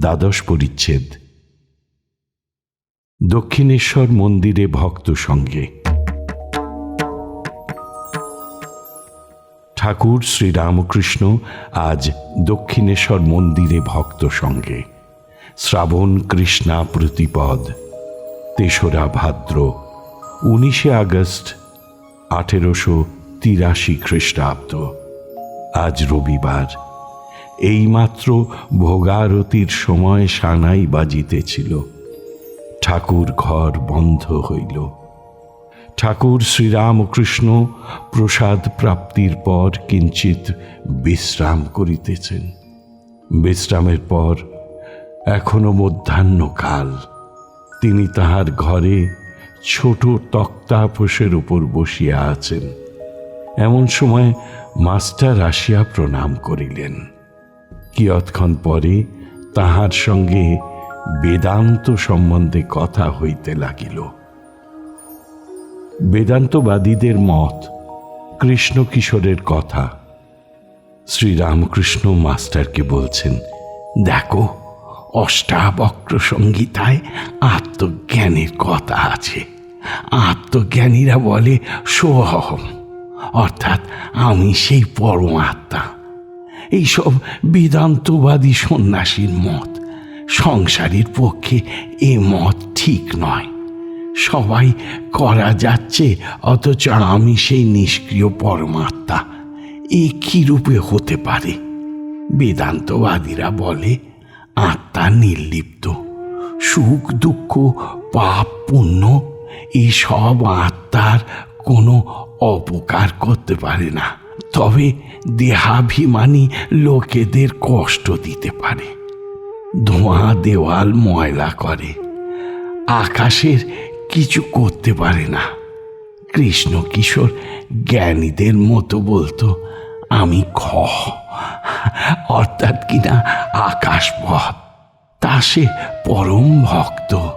দ্বাদশ পরিচ্ছেদ। দক্ষিণেশ্বর মন্দিরে ভক্ত সঙ্গে। ঠাকুর শ্রীরামকৃষ্ণ আজ দক্ষিণেশ্বর মন্দিরে ভক্ত সঙ্গে। শ্রাবণ কৃষ্ণা প্রতিপদ তেসরা ভাদ্র উনিশে আগস্ট আঠেরোশো তিরাশি খ্রিস্টাব্দ। আজ রবিবার। এইমাত্র ভোগারতির সময় সানাই বাজিতেছিল। ঠাকুর ঘর বন্ধ হইল। ঠাকুর শ্রীরামকৃষ্ণ প্রসাদ প্রাপ্তির পর কিঞ্চিত বিশ্রাম করিতেছেন। বিশ্রামের পর এখনও মধ্যাহ্নকাল। তিনি তাহার ঘরে ছোট তক্তাপোষের উপর বসিয়া আছেন। এমন সময় মাস্টার আসিয়া প্রণাম করিলেন। কিয়ৎক্ষণ পরে তাহার সঙ্গে বেদান্ত সম্বন্ধে কথা হইতে লাগিল। বেদান্তবাদীদের মত কৃষ্ণ কিশোরের কথা শ্রীরামকৃষ্ণ মাস্টারকে বলছেন, দেখো, অষ্টাবক্র সংগীতায় আত্মজ্ঞানের কথা আছে। আত্মজ্ঞানীরা বলে, সোহম। অর্থাৎ আমি সেই পরমাত্মা এইসব বেদান্তবাদী সন্ন্যাসীর মত। সংসারের পক্ষে এ মত ঠিক নয়। সবাই করা যাচ্ছে, অথচ আমি সেই নিষ্ক্রিয় পরমাত্মা এ কি রূপে হতে পারে? বেদান্তবাদীরা বলে, আত্মা নির্লিপ্ত। সুখ, দুঃখ, পাপ, পুণ্য এসব আত্মার কোনো অপকার করতে পারে না। তবে দেহাভিমানী লোকেদের কষ্ট দিতে পারে। ধোঁয়া দেওয়াল ময়লা করে। আকাশের কিছু করতে পারে না। কৃষ্ণ কিশোর জ্ঞানীদের মতো বলতো, আমি খ। অর্থাৎ কিনা আকাশপথ। তা সে পরম ভক্ত।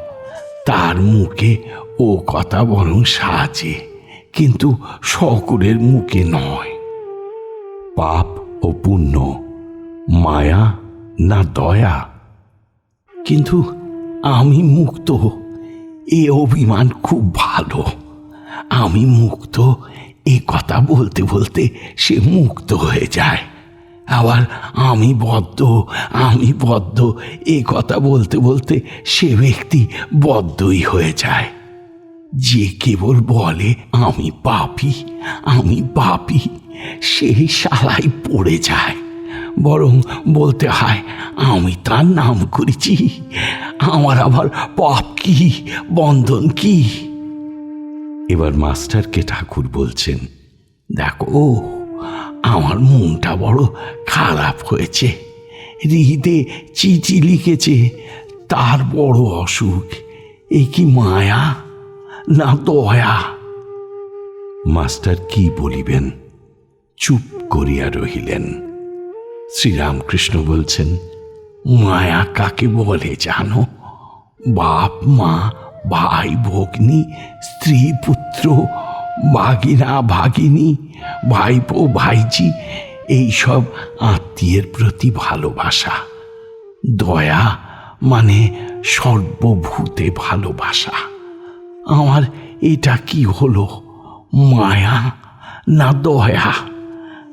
তার মুখে ও কথা বরং সাজে, কিন্তু সকলের মুখে নয়। পাপ ও পুণ্য, মায়া না দয়া? কিন্তু আমি মুক্ত, এ অভিমান খুব ভালো। আমি মুক্ত, এ কথা বলতে বলতে সে মুক্ত হয়ে যায়। আবার আমি বদ্ধ আমি বদ্ধ। এ কথা বলতে বলতে সে ব্যক্তি বদ্ধই হয়ে যায়। যে কেবল বলে, আমি পাপি আমি পাপি, সেই শালাই পড়ে যায়। বরং বলতে হয়, আমি তার নাম করেছি। আমার আবার পাপ কি, বন্ধন কি? এবার মাস্টারকে ঠাকুর বলছেন, দেখো আমার মনটা বড় খারাপ হয়েছে। হৃদে চিঠি লিখেছে, তার বড় অসুখ। এ কি মায়া না দয়া? মাস্টার কি বলিবেন? চুপ করিয়া রহিলেন। শ্রীরামকৃষ্ণ বলছেন, মায়া কাকে বলে জানো? বাপ, মা, ভাই, ভগ্নী, স্ত্রী, পুত্র ভাগিনা, ভাগিনী, ভাইপো, ভাইজি, এইসব আত্মীয়ের প্রতি ভালোবাসা। দয়া মানে সর্বভূতে ভালোবাসা। আমার এটা কি হলো? মায়া না দয়া?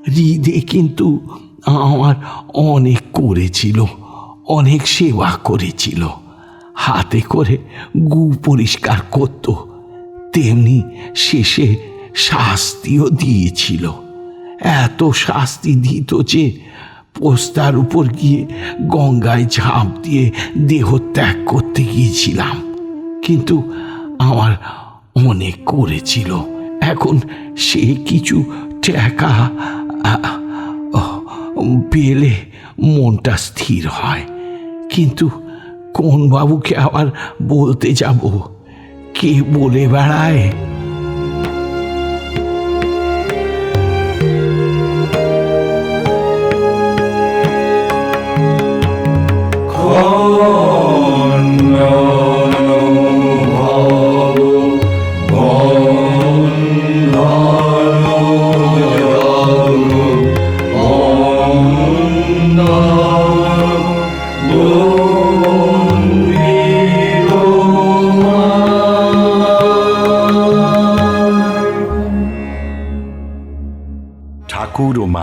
হৃদে কিন্তু আমার অনেক করেছিল, অনেক সেবা করেছিল। হাতে করে গু পরিষ্কার করত তেমনি শেষে শাস্তিও দিয়েছিল। এত শাস্তি দিত যে পোস্তার উপর গিয়ে গঙ্গায় ঝাঁপ দিয়ে দেহ ত্যাগ করতে গিয়েছিলাম। কিন্তু আমার অনেক করেছিল, এখন সে কিছু টাকা পেলে মনটা স্থির হয়। কিন্তু কোন বাবুকে আবার বলতে যাব? কে বলে বেড়ায়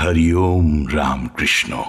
हरिओम राम कृष्णो